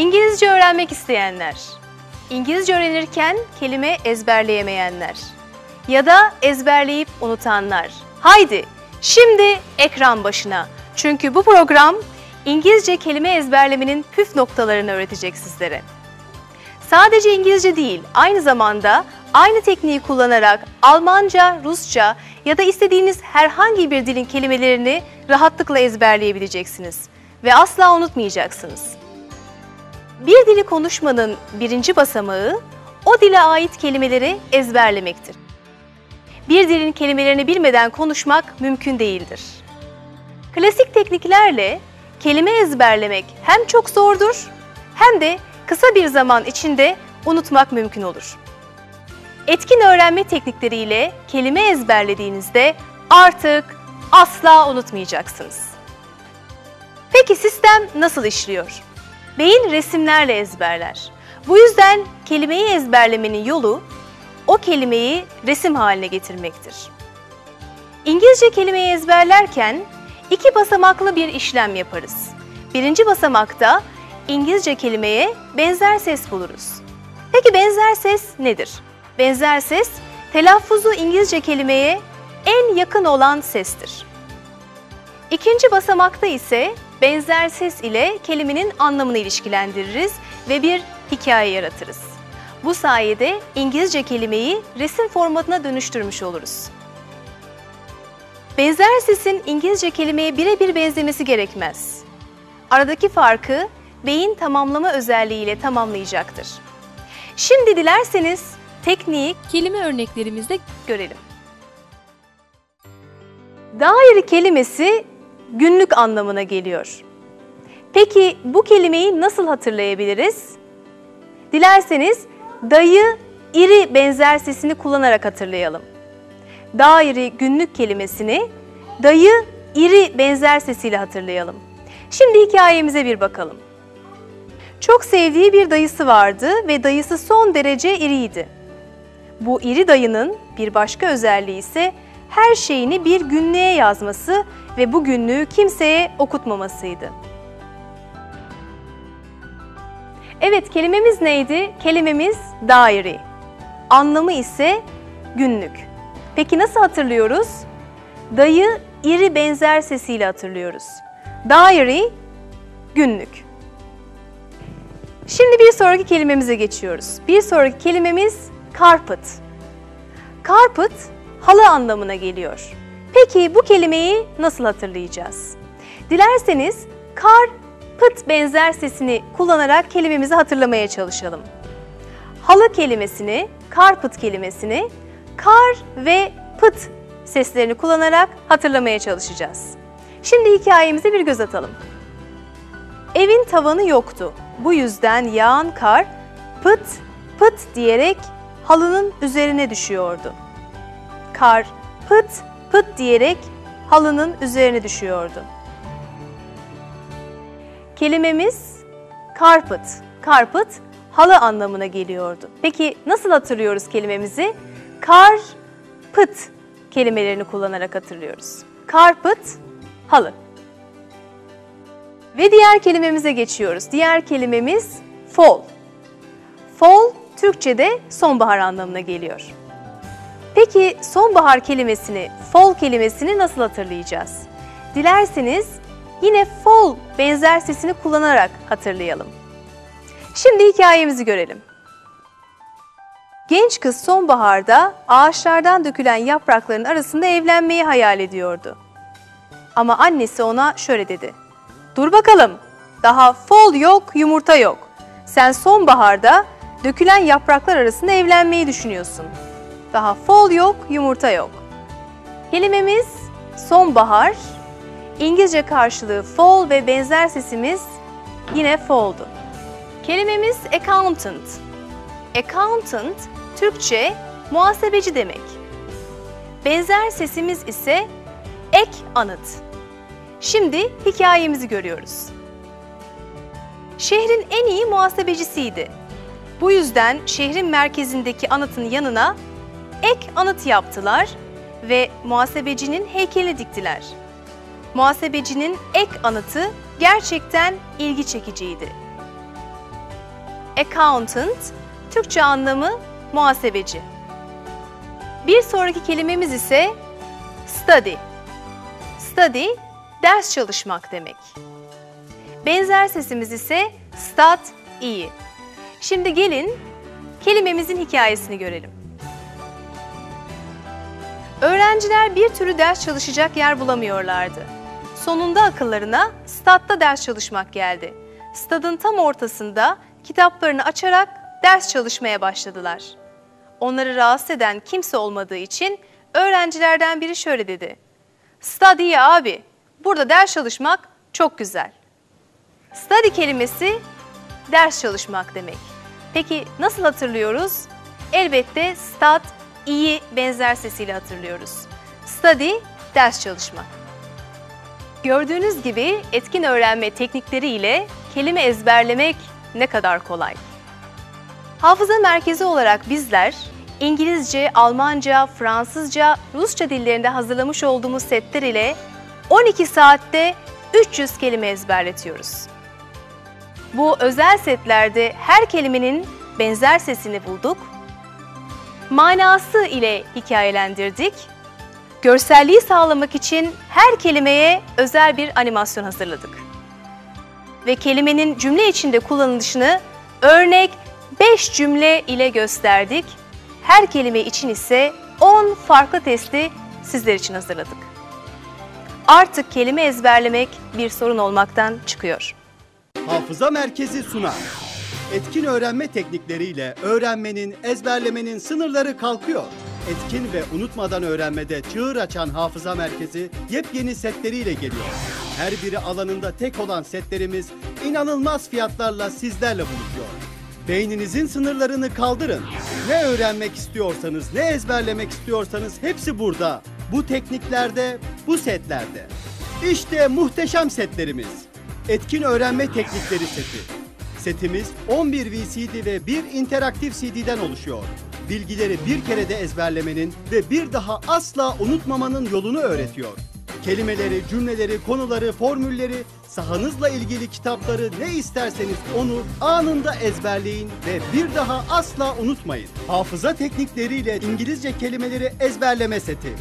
İngilizce öğrenmek isteyenler, İngilizce öğrenirken kelime ezberleyemeyenler ya da ezberleyip unutanlar. Haydi şimdi ekran başına. Çünkü bu program İngilizce kelime ezberlemenin püf noktalarını öğretecek sizlere. Sadece İngilizce değil, aynı zamanda aynı tekniği kullanarak Almanca, Rusça ya da istediğiniz herhangi bir dilin kelimelerini rahatlıkla ezberleyebileceksiniz ve asla unutmayacaksınız. Bir dili konuşmanın birinci basamağı o dile ait kelimeleri ezberlemektir. Bir dilin kelimelerini bilmeden konuşmak mümkün değildir. Klasik tekniklerle kelime ezberlemek hem çok zordur hem de kısa bir zaman içinde unutmak mümkün olur. Etkin öğrenme teknikleriyle kelime ezberlediğinizde artık asla unutmayacaksınız. Peki sistem nasıl işliyor? Beyin resimlerle ezberler. Bu yüzden kelimeyi ezberlemenin yolu o kelimeyi resim haline getirmektir. İngilizce kelimeyi ezberlerken iki basamaklı bir işlem yaparız. Birinci basamakta İngilizce kelimeye benzer ses buluruz. Peki benzer ses nedir? Benzer ses, telaffuzu İngilizce kelimeye en yakın olan sestir. İkinci basamakta ise benzer ses ile kelimenin anlamını ilişkilendiririz ve bir hikaye yaratırız. Bu sayede İngilizce kelimeyi resim formatına dönüştürmüş oluruz. Benzer sesin İngilizce kelimeye birebir benzemesi gerekmez. Aradaki farkı beyin tamamlama özelliğiyle tamamlayacaktır. Şimdi dilerseniz tekniği kelime örneklerimizde görelim. Daire kelimesi günlük anlamına geliyor. Peki bu kelimeyi nasıl hatırlayabiliriz? Dilerseniz dayı iri benzer sesini kullanarak hatırlayalım. Daire günlük kelimesini dayı iri benzer sesiyle hatırlayalım. Şimdi hikayemize bir bakalım. Çok sevdiği bir dayısı vardı ve dayısı son derece iriydi. Bu iri dayının bir başka özelliği ise her şeyini bir günlüğe yazması ve bu günlüğü kimseye okutmamasıydı. Evet kelimemiz neydi? Kelimemiz diary. Anlamı ise günlük. Peki nasıl hatırlıyoruz? Dayı iri benzer sesiyle hatırlıyoruz. Diary günlük. Şimdi bir sonraki kelimemize geçiyoruz. Bir sonraki kelimemiz carpet. Carpet halı anlamına geliyor. Peki bu kelimeyi nasıl hatırlayacağız? Dilerseniz kar pıt benzer sesini kullanarak kelimemizi hatırlamaya çalışalım. Halı kelimesini, carpet kelimesini kar ve pıt seslerini kullanarak hatırlamaya çalışacağız. Şimdi hikayemize bir göz atalım. Evin tavanı yoktu. Bu yüzden yağan kar pıt pıt diyerek halının üzerine düşüyordu. Kar pıt pıt diyerek halının üzerine düşüyordu. Kelimemiz carpet. Carpet halı anlamına geliyordu. Peki nasıl hatırlıyoruz kelimemizi? Kar, pıt kelimelerini kullanarak hatırlıyoruz. Carpet, halı. Ve diğer kelimemize geçiyoruz. Diğer kelimemiz fall. Fall Türkçe'de sonbahar anlamına geliyor. Peki sonbahar kelimesini, fall kelimesini nasıl hatırlayacağız? Dilerseniz yine fall benzer sesini kullanarak hatırlayalım. Şimdi hikayemizi görelim. Genç kız sonbaharda ağaçlardan dökülen yaprakların arasında evlenmeyi hayal ediyordu. Ama annesi ona şöyle dedi. Dur bakalım, daha fol yok, yumurta yok. Sen sonbaharda dökülen yapraklar arasında evlenmeyi düşünüyorsun. Daha fol yok, yumurta yok. Kelimemiz sonbahar, İngilizce karşılığı fall ve benzer sesimiz yine fall'du. Kelimemiz accountant. Accountant, Türkçe muhasebeci demek. Benzer sesimiz ise ek anıt. Şimdi hikayemizi görüyoruz. Şehrin en iyi muhasebecisiydi. Bu yüzden şehrin merkezindeki anıtın yanına ek anıt yaptılar ve muhasebecinin heykelini diktiler. Muhasebecinin ek anıtı gerçekten ilgi çekiciydi. accountant, Türkçe anlamı muhasebeci. Bir sonraki kelimemiz ise study. Study, ders çalışmak demek. Benzer sesimiz ise stat, iyi. Şimdi gelin kelimemizin hikayesini görelim. Öğrenciler bir türlü ders çalışacak yer bulamıyorlardı. Sonunda akıllarına statta ders çalışmak geldi. Stadın tam ortasında kitaplarını açarak ders çalışmaya başladılar. Onları rahatsız eden kimse olmadığı için öğrencilerden biri şöyle dedi. Study ya abi, burada ders çalışmak çok güzel. Study kelimesi ders çalışmak demek. Peki nasıl hatırlıyoruz? Elbette stat, iyi benzer sesiyle hatırlıyoruz. Study, ders çalışmak. Gördüğünüz gibi etkin öğrenme teknikleri ile kelime ezberlemek ne kadar kolay. Hafıza merkezi olarak bizler İngilizce, Almanca, Fransızca, Rusça dillerinde hazırlamış olduğumuz setler ile 12 saatte 300 kelime ezberletiyoruz. Bu özel setlerde her kelimenin benzer sesini bulduk, manası ile hikayelendirdik, görselliği sağlamak için her kelimeye özel bir animasyon hazırladık. Ve kelimenin cümle içinde kullanılışını örnek 5 cümle ile gösterdik. Her kelime için ise 10 farklı testi sizler için hazırladık. Artık kelime ezberlemek bir sorun olmaktan çıkıyor. Hafıza Merkezi sunar. Etkin öğrenme teknikleriyle öğrenmenin, ezberlemenin sınırları kalkıyor. Etkin ve unutmadan öğrenmede çığır açan Hafıza Merkezi yepyeni setleriyle geliyor. Her biri alanında tek olan setlerimiz inanılmaz fiyatlarla sizlerle buluşuyor. Beyninizin sınırlarını kaldırın. Ne öğrenmek istiyorsanız, ne ezberlemek istiyorsanız hepsi burada. Bu tekniklerde, bu setlerde. İşte muhteşem setlerimiz. Etkin öğrenme teknikleri seti. Setimiz 11 VCD ve bir interaktif CD'den oluşuyor. Bilgileri bir kerede ezberlemenin ve bir daha asla unutmamanın yolunu öğretiyor. Kelimeleri, cümleleri, konuları, formülleri, sahanızla ilgili kitapları ne isterseniz onu anında ezberleyin ve bir daha asla unutmayın. Hafıza teknikleriyle İngilizce kelimeleri ezberleme seti.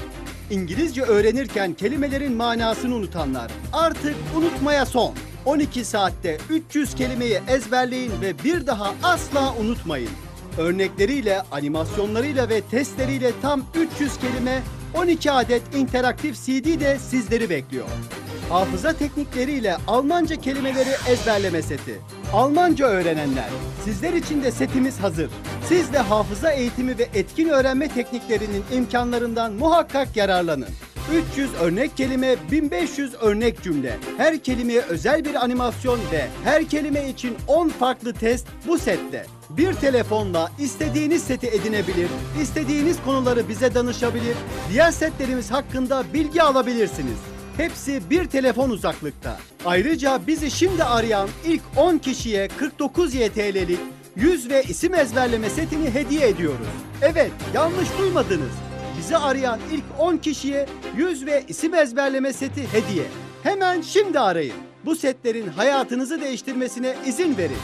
İngilizce öğrenirken kelimelerin manasını unutanlar artık unutmaya son. 12 saatte 300 kelimeyi ezberleyin ve bir daha asla unutmayın. Örnekleriyle, animasyonlarıyla ve testleriyle tam 300 kelime, 12 adet interaktif CD de sizleri bekliyor. Hafıza teknikleriyle Almanca kelimeleri ezberleme seti. Almanca öğrenenler, sizler için de setimiz hazır. Siz de hafıza eğitimi ve etkin öğrenme tekniklerinin imkanlarından muhakkak yararlanın. 300 örnek kelime, 1500 örnek cümle. Her kelimeye özel bir animasyon ve her kelime için 10 farklı test bu sette. Bir telefonla istediğiniz seti edinebilir, istediğiniz konuları bize danışabilir, diğer setlerimiz hakkında bilgi alabilirsiniz. Hepsi bir telefon uzaklıkta. Ayrıca bizi şimdi arayan ilk 10 kişiye 49 YTL'lik yüz ve isim ezberleme setini hediye ediyoruz. Evet, yanlış duymadınız. Bizi arayan ilk 10 kişiye yüz ve isim ezberleme seti hediye. Hemen şimdi arayın. Bu setlerin hayatınızı değiştirmesine izin verin.